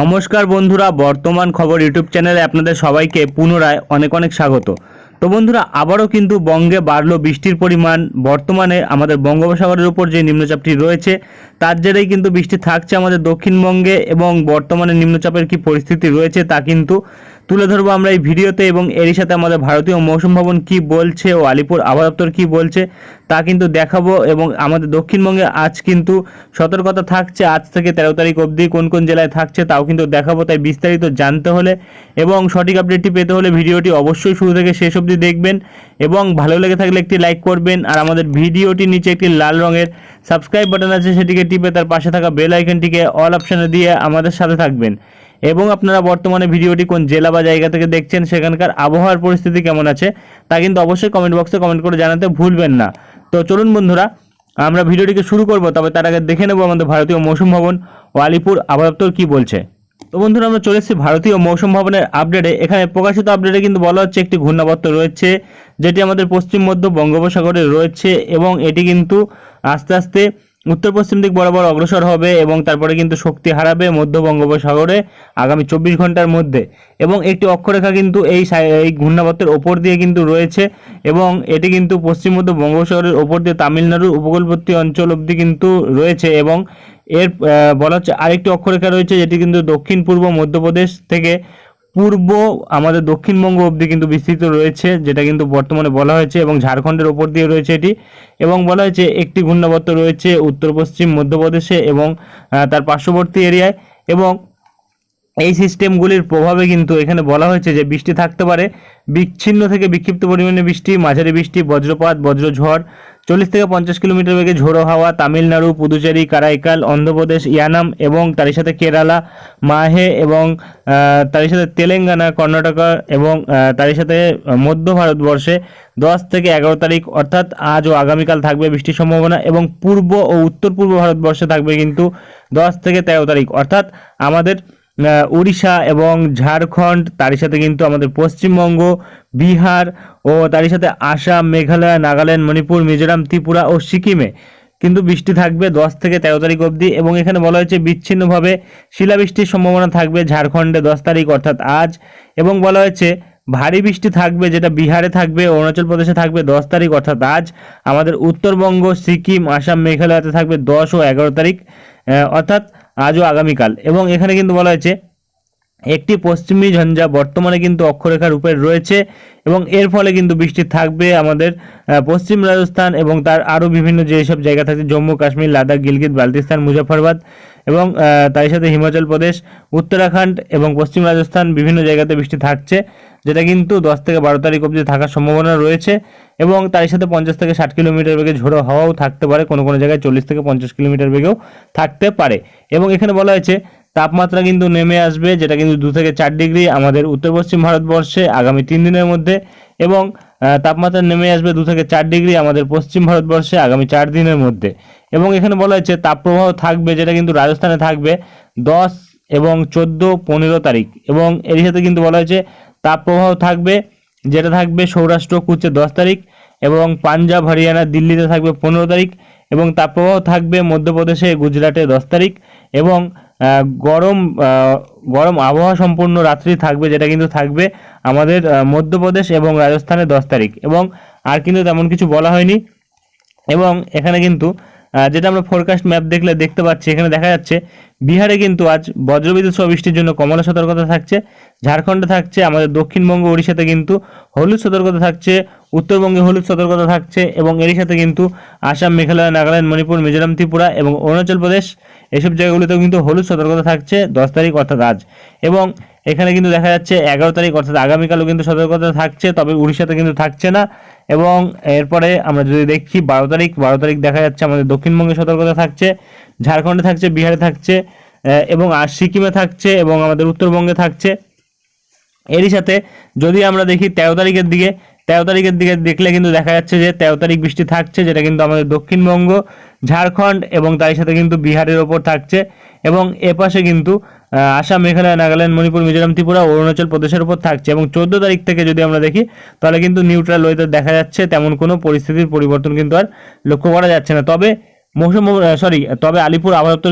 নমস্কার বন্ধুরা, বর্তমান খবর ইউটিউব চ্যানেলে আপনাদের সবাইকে পুনরায় অনেক অনেক স্বাগত। তো বন্ধুরা, আবারও কিন্তু বঙ্গে বাড়লো বৃষ্টির পরিমাণ। বর্তমানে আমাদের বঙ্গোপসাগরের উপর যে নিম্নচাপটি রয়েছে, তার জেরেই কিন্তু বৃষ্টি থাকছে আমাদের দক্ষিণবঙ্গে এবং বর্তমানে নিম্নচাপের কি পরিস্থিতি রয়েছে তা কিন্তু তুলে ধরবো আমরা এই ভিডিওতে এবং এরই সাথে আমাদের ভারতীয় মৌসুম ভবন কি বলছে ও আলিপুর আবহাওয়া দপ্তর কি বলছে তা কিন্তু দেখাবো এবং আমাদের দক্ষিণবঙ্গে আজ কিন্তু সতর্কতা থাকছে। আজ থেকে তেরো তারিখ অবধি কোন কোন জেলায় থাকছে তাও কিন্তু দেখাবো। তাই বিস্তারিত জানতে হলে এবং সঠিক আপডেটটি পেতে হলে ভিডিওটি অবশ্যই শুরু থেকে শেষ অবধি দেখবেন এবং ভালো লেগে থাকলে একটি লাইক করবেন আর আমাদের ভিডিওটির নিচে একটি লাল রঙের সাবস্ক্রাইব বাটন আছে সেটিকে টিপে তার পাশে থাকা বেল আইকনটিকে অল অপশানে দিয়ে আমাদের সাথে থাকবেন। এবং আপনারা বর্তমানে ভিডিওটি কোন জেলা বা জায়গা থেকে দেখছেন সেখানকার আবহাওয়ার পরিস্থিতি কেমন আছে, তা কিন্তু অবশ্যই কমেন্ট বক্সে কমেন্ট করে জানাতে ভুলবেন না। তো চলুন বন্ধুরা, আমরা ভিডিওটিকে শুরু করব, তবে তার আগে দেখে নেব আমাদের ভারতীয় মৌসুম ভবন ও আলিপুর আবহাওয়া কী বলছে। তো বন্ধুরা, আমরা চলে এসেছি ভারতীয় মৌসুম ভবনের আপডেটে এখানে প্রকাশিত আপডেটে কিন্তু বলা হচ্ছে একটি ঘূর্ণাবর্ত রয়েছে, যেটি আমাদের পশ্চিম মধ্য বঙ্গোপসাগরে রয়েছে এবং এটি কিন্তু আস্তে আস্তে উত্তর পশ্চিম দিক বরাবর অগ্রসর হবে এবং তারপরে কিন্তু শক্তি হারাবে মধ্য বঙ্গোপসাগরে আগামী চব্বিশ ঘণ্টার মধ্যে। এবং একটি অক্ষরেখা কিন্তু এই এই ঘূর্ণাবর্তের ওপর দিয়ে কিন্তু রয়েছে এবং এটি কিন্তু পশ্চিম মধ্য বঙ্গোপসাগরের ওপর দিয়ে তামিলনাড়ুর উপকূলবর্তী অঞ্চল অবধি কিন্তু রয়েছে এবং এর বলা হচ্ছে আরেকটি অক্ষরেখা রয়েছে যেটি কিন্তু দক্ষিণ পূর্ব মধ্যপ্রদেশ থেকে পূর্ব আমাদের দক্ষিণবঙ্গ অবধি কিন্তু বিস্তৃত রয়েছে, যেটা কিন্তু বর্তমানে বলা হয়েছে এবং ঝাড়খণ্ডের ওপর দিয়ে রয়েছে এটি। এবং বলা হয়েছে একটি ঘূর্ণাবর্ত রয়েছে উত্তর পশ্চিম মধ্যপ্রদেশে এবং তার পার্শ্ববর্তী এরিয়ায়। এবং এই সিস্টেমগুলির প্রভাবে কিন্তু এখানে বলা হয়েছে যে বৃষ্টি থাকতে পারে। বিচ্ছিন্ন থেকে বিক্ষিপ্ত পরিমাণে বৃষ্টি, মাঝারি বৃষ্টি, বজ্রপাত, বজ্রঝড়, চল্লিশ থেকে পঞ্চাশ কিলোমিটার বেগে ঝোড়ো হাওয়া, তামিলনাড়ু, পুদুচেরি, কারাইকাল, অন্ধ্রপ্রদেশ, ইয়ানাম এবং তারই সাথে কেরালা, মাহে এবং তারই সাথে তেলেঙ্গানা, কর্ণাটকা এবং তারই সাথে মধ্য ভারতবর্ষে দশ থেকে এগারো তারিখ অর্থাৎ আজ ও আগামীকাল থাকবে বৃষ্টির সম্ভাবনা এবং পূর্ব ও উত্তর পূর্ব ভারতবর্ষে থাকবে কিন্তু দশ থেকে তেরো তারিখ। অর্থাৎ আমাদের উড়িষ্যা এবং ঝাড়খণ্ড, তারই সাথে কিন্তু আমাদের পশ্চিমবঙ্গ, বিহার ও তারই সাথে আসাম, মেঘালয়, নাগাল্যান্ড, মণিপুর, মিজোরাম, ত্রিপুরা ও সিকিমে। কিন্তু বৃষ্টি থাকবে দশ থেকে তেরো তারিখ অবধি এবং এখানে বলা হয়েছে বিচ্ছিন্নভাবে শিলাবৃষ্টির সম্ভাবনা থাকবে ঝাড়খণ্ডে দশ তারিখ অর্থাৎ আজ এবং বলা হয়েছে ভারী বৃষ্টি থাকবে যেটা বিহারে থাকবে, অরুণাচল প্রদেশে থাকবে দশ তারিখ অর্থাৎ আজ। আমাদের উত্তরবঙ্গ, সিকিম, আসাম, মেঘালয়তে থাকবে দশ ও এগারো তারিখ। অর্থাৎ আজও আগামীকাল। এবং এখানে কিন্তু বলা হয়েছে, একটি পশ্চিমী ঝঞ্ঝা বর্তমানে কিন্তু অক্ষরেখার উপরে রয়েছে এবং এর ফলে কিন্তু বৃষ্টি থাকবে আমাদের পশ্চিম রাজস্থান এবং তার আরও বিভিন্ন যেসব জায়গা থাকছে জম্মু, কাশ্মীর, লাদাখ, গিলগিত বালতিস্তান মুজাফরবাদ এবং তারই সাথে হিমাচল প্রদেশ, উত্তরাখণ্ড এবং পশ্চিম রাজস্থান বিভিন্ন জায়গাতে বৃষ্টি থাকছে। যেটা কিন্তু দশ থেকে বারো তারিখ অবধি থাকার সম্ভাবনা রয়েছে এবং তারই সাথে পঞ্চাশ থেকে ষাট কিলোমিটার বেগে ঝোড়ো হাওয়াও থাকতে পারে, কোনো কোনো জায়গায় চল্লিশ থেকে পঞ্চাশ কিলোমিটার বেগেও থাকতে পারে। এবং এখানে বলা হয়েছে, তাপমাত্রা কিন্তু নেমে আসবে, যেটা কিন্তু দু থেকে চার ডিগ্রি আমাদের উত্তর পশ্চিম ভারতবর্ষে আগামী তিন দিনের মধ্যে এবং তাপমাত্রা নেমে আসবে দু থেকে চার ডিগ্রি আমাদের পশ্চিম ভারতবর্ষে আগামী চার দিনের মধ্যে। এবং এখানে বলা হয়েছে, তাপপ্রবাহ থাকবে, যেটা কিন্তু রাজস্থানে থাকবে দশ এবং চোদ্দ, পনেরো তারিখ। এবং এর সাথে কিন্তু বলা হয়েছে তাপপ্রবাহ থাকবে, যেটা থাকবে সৌরাষ্ট্র কুচে দশ তারিখ এবং পাঞ্জাব, হরিয়ানা, দিল্লিতে থাকবে পনেরো তারিখ এবং তাপপ্রবাহ থাকবে মধ্যপ্রদেশে গুজরাটে দশ তারিখ এবং গরম গরম আবহাওয়া সম্পূর্ণ রাত্রি থাকবে, যেটা কিন্তু থাকবে আমাদের মধ্যপ্রদেশ এবং রাজস্থানে দশ তারিখ এবং আর কিন্তু তেমন কিছু বলা হয়নি এবং এখানে কিন্তু যেটা আমরা ফোরকাস্ট ম্যাপ দেখলে দেখতে পাচ্ছি, এখানে দেখা যাচ্ছে বিহারে কিন্তু আজ বজ্রবিদ্যুৎ সহ বৃষ্টির জন্য কমলা সতর্কতা থাকছে, ঝাড়খণ্ডে থাকছে, আমাদের দক্ষিণবঙ্গ, ওড়িশাতে কিন্তু হলুদ সতর্কতা থাকছে, উত্তরবঙ্গে হলুদ সতর্কতা থাকছে এবং এরই সাথে কিন্তু আসাম, মেঘালয়, নাগাল্যান্ড, মণিপুর, মিজোরাম, ত্রিপুরা এবং অরুণাচল প্রদেশ, এসব জায়গাগুলিতেও কিন্তু হলুদ সতর্কতা থাকছে দশ তারিখ অর্থাৎ আজ। এবং এখানে কিন্তু দেখা যাচ্ছে এগারো তারিখ অর্থাৎ আগামীকালও কিন্তু সতর্কতা থাকছে, তবে উড়িষ্যাতে কিন্তু থাকছে না। এবং এরপরে আমরা যদি দেখি বারো তারিখ বারো তারিখ দেখা যাচ্ছে আমাদের দক্ষিণবঙ্গে সতর্কতা থাকছে, ঝাড়খণ্ডে থাকছে, বিহারে থাকছে এবং আর সিকিমে থাকছে এবং আমাদের উত্তরবঙ্গে থাকছে। এরই সাথে যদি আমরা দেখি তেরো তারিখের দিকে, তেরো তারিখের দিকে দেখলে কিন্তু দেখা যাচ্ছে যে তেরো তারিখ বৃষ্টি থাকছে, যেটা কিন্তু আমাদের দক্ষিণবঙ্গ, ঝাড়খণ্ড এবং তার সাথে কিন্তু বিহারের ওপর থাকছে এবং এপাশে কিন্তু আসাম, মেঘালয়, নাগাল্যান্ড, মণিপুর, মিজোরাম, ত্রিপুরা অরুণাচল প্রদেশের উপর থাকছে। এবং চোদ্দ তারিখ থেকে যদি আমরা দেখি, তাহলে কিন্তু নিউট্রাল ওয়েদার দেখা যাচ্ছে, তেমন কোনো পরিস্থিতির পরিবর্তন কিন্তু আর লক্ষ্য করা যাচ্ছে না। তবে মৌসুম সরি তবে আলিপুর আবহাওয়া